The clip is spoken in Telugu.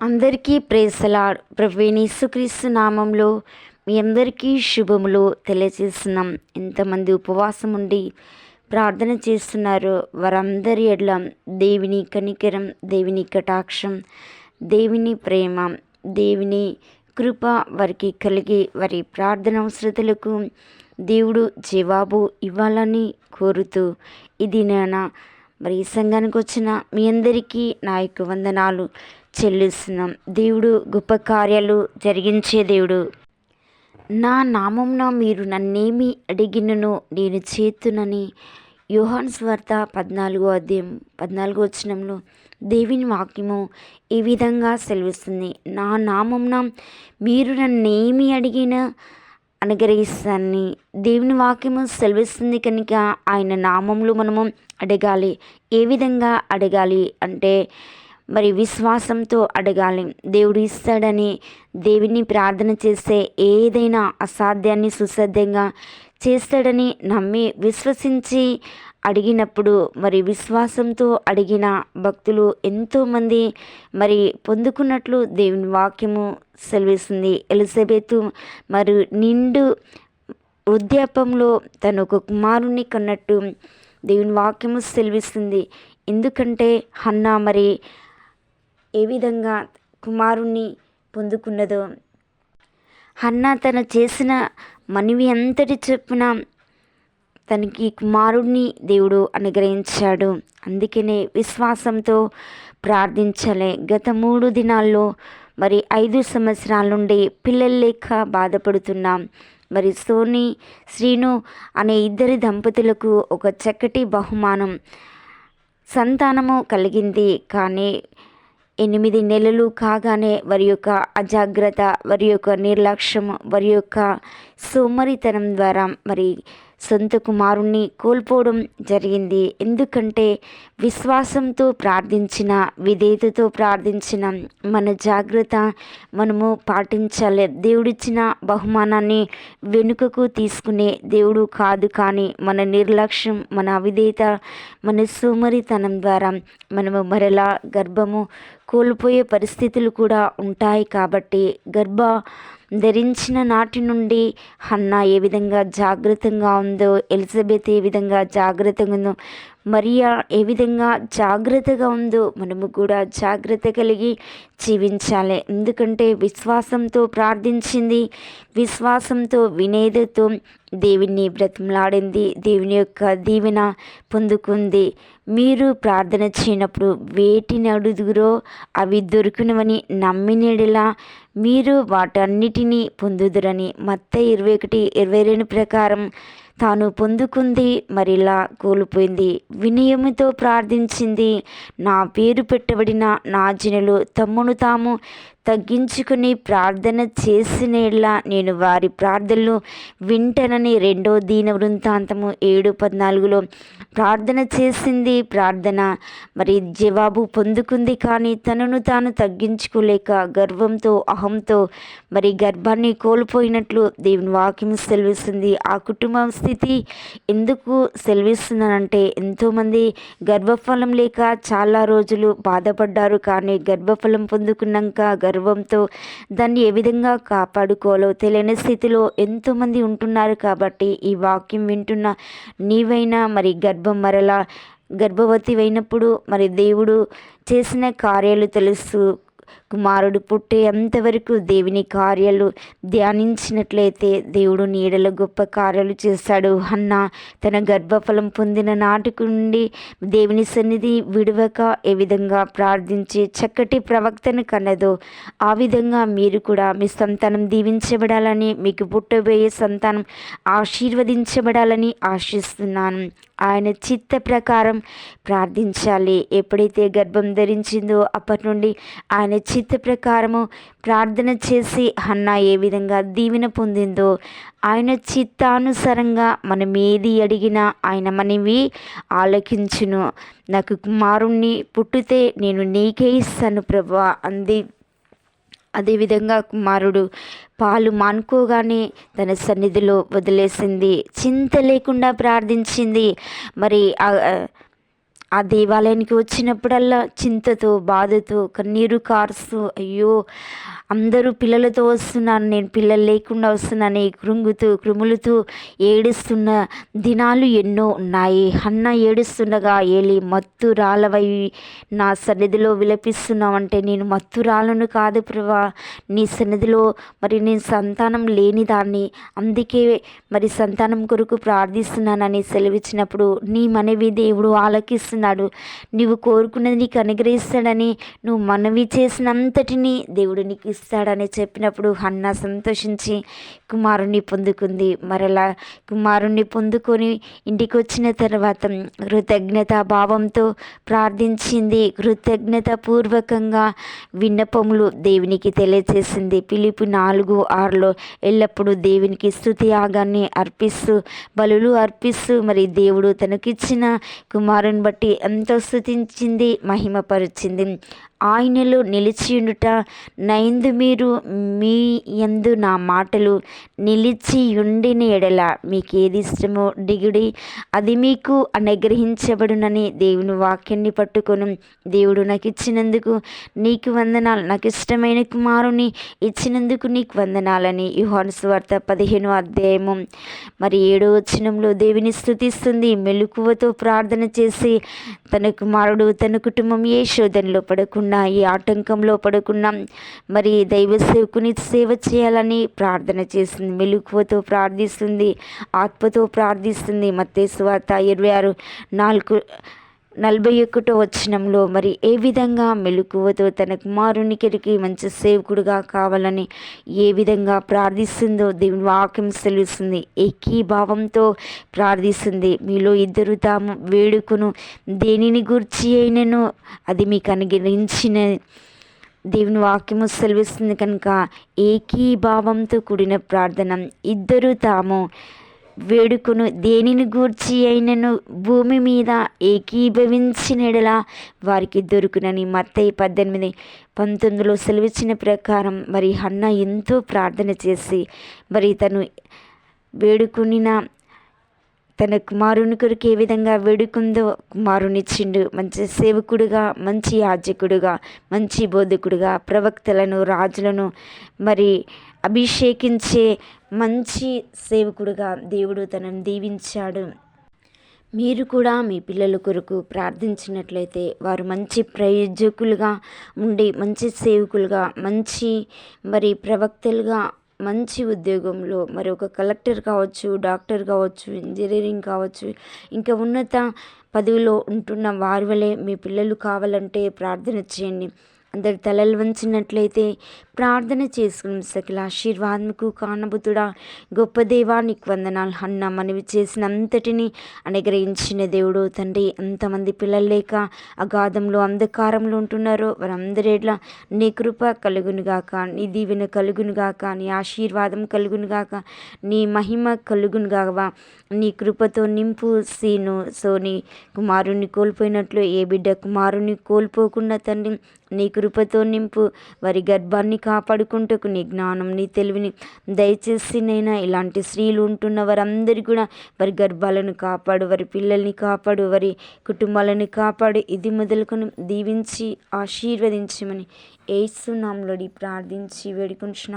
అందరికీ ప్రేసలాడ్ ప్రవీణీసుక్రీస్తు నామంలో మీ అందరికీ శుభములు తెలియజేస్తున్నాం. ఎంతమంది ఉపవాసం ఉండి ప్రార్థన చేస్తున్నారు వారందరి ఎడ్ల దేవుని కనికరం దేవుని కటాక్షం దేవుని ప్రేమ దేవుని కృప వారికి కలిగి వారి ప్రార్థన అవసరతలకు దేవుడు జవాబు ఇవ్వాలని కోరుతూ ఇది నేను మరి ఈ సంఘానికి వచ్చిన మీ అందరికీ నా యొక్క వందనాలు చెల్లిస్తున్నాం. దేవుడు గొప్ప కార్యాలు జరిగించే దేవుడు. నా నామంన మీరు నన్నేమి అడిగినను నేను చేతునని యోహాన్ స్వార్త పద్నాలుగో అధ్యాయం పద్నాలుగో వచనంలో దేవుని వాక్యము ఈ విధంగా సెలవిస్తుంది. నా నామంన మీరు నన్నేమి అడిగినా అనుగ్రహిస్తాన్ని దేవుని వాక్యము సెలవిస్తుంది కనుక ఆయన నామంలో మనము అడగాలి. ఏ విధంగా అడగాలి అంటే మరి విశ్వాసంతో అడగాలి. దేవుడు ఇస్తాడని దేవుని ప్రార్థన చేస్తే ఏదైనా అసాధ్యాన్ని సుసాధ్యంగా చేస్తాడని నమ్మి విశ్వసించి అడిగినప్పుడు మరి విశ్వాసంతో అడిగిన భక్తులు ఎంతోమంది మరి పొందుకున్నట్లు దేవుని వాక్యము సెలవిస్తుంది. ఎలిజబెత్ మరి నిండు వృద్ధాపంలో తను ఒక కుమారుణ్ణి కన్నట్టు దేవుని వాక్యము సెలవిస్తుంది. ఎందుకంటే హన్నా మరి ఏ విధంగా కుమారుణ్ణి పొందుకున్నదో. హన్నా తను చేసిన మనవి అంతటి చొప్పున తనకి కుమారుణ్ణి దేవుడు అనుగ్రహించాడు. అందుకనే విశ్వాసంతో ప్రార్థించలే. గత మూడు దినాల్లో మరి ఐదు సంవత్సరాల నుండి పిల్లలు లేక బాధపడుతున్నాం. మరి సోని శ్రీను అనే ఇద్దరి దంపతులకు ఒక చక్కటి బహుమానం సంతానము కలిగింది. కానీ ఎనిమిది నెలలు కాగానే వారి యొక్క అజాగ్రత్త వారి యొక్క నిర్లక్ష్యం వారి యొక్క సోమరితనం ద్వారా మరి సొంత కుమారుణ్ణి కోల్పోవడం జరిగింది. ఎందుకంటే విశ్వాసంతో ప్రార్థించిన విధేయతతో ప్రార్థించిన మన జాగ్రత్త మనము పాటించాలి. దేవుడిచ్చిన బహుమానాన్ని వెనుకకు తీసుకునే దేవుడు కాదు కానీ మన నిర్లక్ష్యం మన అవిధేయత మన సోమరితనం ద్వారా మనము మరలా గర్భము కోల్పోయే పరిస్థితులు కూడా ఉంటాయి కాబట్టి గర్భ ధరించిన నాటి నుండి హన్నా ఏ విధంగా జాగ్రత్తగా ఉందో ఎలిజబెత్ ఏ విధంగా జాగ్రత్తగా ఉందో మరియా ఏ విధంగా జాగ్రత్తగా ఉందో మనము కూడా జాగ్రత్త కలిగి జీవించాలి. ఎందుకంటే విశ్వాసంతో ప్రార్థించింది విశ్వాసంతో వినేదతో దేవుని బ్రతిమలాడింది దేవుని యొక్క దీవెన పొందుకుంది. మీరు ప్రార్థన చేయనప్పుడు వేటిని అడుగురో అవి దొరికినవని నమ్మినడిలా మీరు వాటన్నిటినీ పొందుదురని మత్త ఇరవై ఒకటి ఇరవై రెండు ప్రకారం తాను పొందుకుంది మరిలా కోల్పోయింది. వినయముతో ప్రార్థించింది. నా పేరు పెట్టబడిన నా జనులు తమ్మును తాము తగ్గించుకుని ప్రార్థన చేసినలా నేను వారి ప్రార్థనలు వింటనని రెండో దీన వృంతాంతము ఏడు పద్నాలుగులో ప్రార్థన చేసింది ప్రార్థన మరి జవాబు పొందుకుంది కానీ తనను తాను తగ్గించుకోలేక గర్వంతో అహంతో మరి గర్భాన్ని కోల్పోయినట్లు దేవుని వాక్యం సెలవిస్తుంది. ఆ కుటుంబం స్థితి ఎందుకు సెలవిస్తున్నానంటే ఎంతోమంది గర్భఫలం లేక చాలా రోజులు బాధపడ్డారు కానీ గర్భఫలం పొందుకున్నాక గర్వంతో దాన్ని ఏ విధంగా కాపాడుకోవాలో తెలియని స్థితిలో ఎంతోమంది ఉంటున్నారు కాబట్టి ఈ వాక్యం వింటున్న నీవైనా మరి గర్భం మరలా గర్భవతి అయినప్పుడు మరి దేవుడు చేసిన కార్యాలు తెలుసు కుమారుడు పుట్టే అంతవరకు దేవుని కార్యాలు ధ్యానించినట్లయితే దేవుడు నీడలో గొప్ప కార్యాలు చేశాడు. అన్న తన గర్భఫలం పొందిన నాటుకు నుండి దేవుని సన్నిధి విడవక ఏ విధంగా ప్రార్థించి చక్కటి ప్రవక్తను కన్నదో ఆ విధంగా మీరు కూడా మీ సంతానం దీవించబడాలని మీకు పుట్టబోయే సంతానం ఆశీర్వదించబడాలని ఆశిస్తున్నాను. ఆయన చిత్త ప్రకారం ప్రార్థించాలి. ఎప్పుడైతే గర్భం ధరించిందో అప్పటి నుండి ఆయన చిత్త ప్రకారము ప్రార్థన చేసి హన్న ఏ విధంగా దీవెన పొందిందో ఆయన చిత్తానుసారంగా మనం ఏది అడిగినా ఆయన మనవి ఆలకించును. నాకు కుమారుణ్ణి పుట్టితే నేను నీకే ఇస్తాను ప్రభా అంది. అదేవిధంగా కుమారుడు పాలు మానుకోగానే తన సన్నిధిలో వదిలేసింది. చింత లేకుండా ప్రార్థించింది. మరి ఆ దేవాలయానికి వచ్చినప్పుడల్లా చింతతో బాధతో కన్నీరు కారుస్తూ అయ్యో అందరూ పిల్లలతో వస్తున్నాను నేను పిల్లలు లేకుండా వస్తున్నాను. కృంగుతూ కృములుతూ ఏడుస్తున్న దినాలు ఎన్నో ఉన్నాయి. అన్న ఏడుస్తుండగా ఏలి మత్తురాలవై నా సన్నిధిలో విలపిస్తున్నావంటే నేను మత్తురాలను కాదు ప్రభా. నీ సన్నిధిలో మరి నేను సంతానం లేని దాన్ని అందుకే మరి సంతానం కొరకు ప్రార్థిస్తున్నానని సెలవిచ్చినప్పుడు నీ మనవి దేవుడు ఆలకిస్తున్నాడు నువ్వు కోరుకున్నది నీకు అనుగ్రహిస్తాడని నువ్వు మనవి చేసినంతటిని దేవుడు నీకు ఇస్తాడని చెప్పినప్పుడు హన్న సంతోషించి కుమారుణ్ణి పొందుకుంది. మరలా కుమారుణ్ణి పొందుకొని ఇంటికి వచ్చిన తర్వాత కృతజ్ఞత భావంతో ప్రార్థించింది. కృతజ్ఞత పూర్వకంగా విన్నపములు దేవునికి తెలియచేసింది. పిలుపు నాలుగు ఆరులో ఎల్లప్పుడూ దేవునికి స్థుతి యాగాన్ని అర్పిస్తూ బలులు అర్పిస్తూ మరి దేవుడు తనకిచ్చిన కుమారుని బట్టి ఎంతో స్థుతించింది మహిమపరిచింది. ఆయనలో నిలిచియుండుట నైందు మీరు మీ యందు నా మాటలు నిలిచి ఉండిన ఎడల మీకు ఏది ఇష్టమో దిగుడి. అది మీకు అనుగ్రహించబడునని దేవుని వాక్యాన్ని పట్టుకొని. దేవుడు నాకు ఇచ్చినందుకు నీకు వందనాలు. నాకు ఇష్టమైన కుమారుని ఇచ్చినందుకు నీకు వందనాలని యుహాను స్వార్త పదిహేను అధ్యాయము. మరి ఏడో వచనంలో దేవుని స్థుతిస్తుంది. మెలకువతో ప్రార్థన చేసి తన కుమారుడు తన కుటుంబం ఏ శోధనలో పడకుండా ఈ ఆటంకంలో పడకుండా మరి దైవ సేవకుని సేవ చేయాలని ప్రార్థన చేస్తుంది మెలకువతో ప్రార్థిస్తుంది ఆత్మతో ప్రార్థిస్తుంది. మత్తేశ్వాత ఇరవై ఆరు నాలుగు నలభై ఒకటో వచనంలో మరి ఏ విధంగా మెలకువతో తన కుమారునికిరికి మంచి సేవకుడుగా కావాలని ఏ విధంగా ప్రార్థిస్తుందో దేవుని వాక్యం తెలుస్తుంది ఏకీభావంతో ప్రార్థిస్తుంది. మీలో ఇద్దరు తాము వేడుకును. దేనిని గుర్చి అయినను అది మీకు అనుగ్రహించిన దేవుని వాక్యము సెలవిస్తుంది కనుక ఏకీభావంతో కూడిన ప్రార్థన. ఇద్దరు తాము వేడుకును. దేనిని గూర్చి అయినను భూమి మీద ఏకీభవించినడల వారికి దొరుకునని మత్తయి పద్దెనిమిది పంతొమ్మిదిలో సెలవిచ్చిన ప్రకారం మరి హన్న ఎంతో ప్రార్థన చేసి మరి తను వేడుకునిన తన కుమారుని కొరకు ఏ విధంగా వేడుకుందో కుమారునిచ్చిండు. మంచి సేవకుడుగా మంచి యాజకుడుగా మంచి బోధకుడుగా ప్రవక్తలను రాజులను మరి అభిషేకించే మంచి సేవకుడుగా దేవుడు తనను దీవించాడు. మీరు కూడా మీ పిల్లల కొరకు ప్రార్థించినట్లయితే వారు మంచి ప్రయోజకులుగా ఉండి మంచి సేవకులుగా మంచి మరి ప్రవక్తలుగా మంచి ఉద్యోగంలో మరి ఒక కలెక్టర్ కావచ్చు డాక్టర్ కావచ్చు ఇంజనీరింగ్ కావచ్చు ఇంకా ఉన్నత పదవిలో ఉంటున్న వారి వలె మీ పిల్లలు కావాలంటే ప్రార్థన చేయండి. అందరు తలలు వంచినట్లయితే ప్రార్థన చేసుకుని సకల ఆశీర్వాదముకు కానబుతుడా గొప్ప దేవానికి వందనాలు. అన్న మనవి చేసినంతటిని అనుగ్రహించిన దేవుడు తండ్రి ఎంతమంది పిల్లలు లేక అగాధంలో అంధకారంలో ఉంటున్నారో వారందరిట్లా నీ కృప కలుగునుగాక నీ దీవెన కలుగునుగాక నీ ఆశీర్వాదం కలుగునుగాక నీ మహిమ కలుగునుగాక నీ కృపతో నింపు సీను సోని కుమారుని కోల్పోయినట్లు ఏ బిడ్డ కుమారుని కోల్పోకుండా తండ్రి నీ కృపతో నింపు. వారి గర్భాన్ని కాపాడుకుంటకు నీ జ్ఞానం నీ తెలివిని దయచేసి నైనా ఇలాంటి స్త్రీలు ఉంటున్న వారందరి కూడా వారి గర్భాలను కాపాడు వారి పిల్లల్ని కాపాడు వారి కుటుంబాలను కాపాడు. ఇది మొదలుకొని దీవించి ఆశీర్వదించమని ఏసునాంలోడి ప్రార్థించి వేడుకుంటున్నాను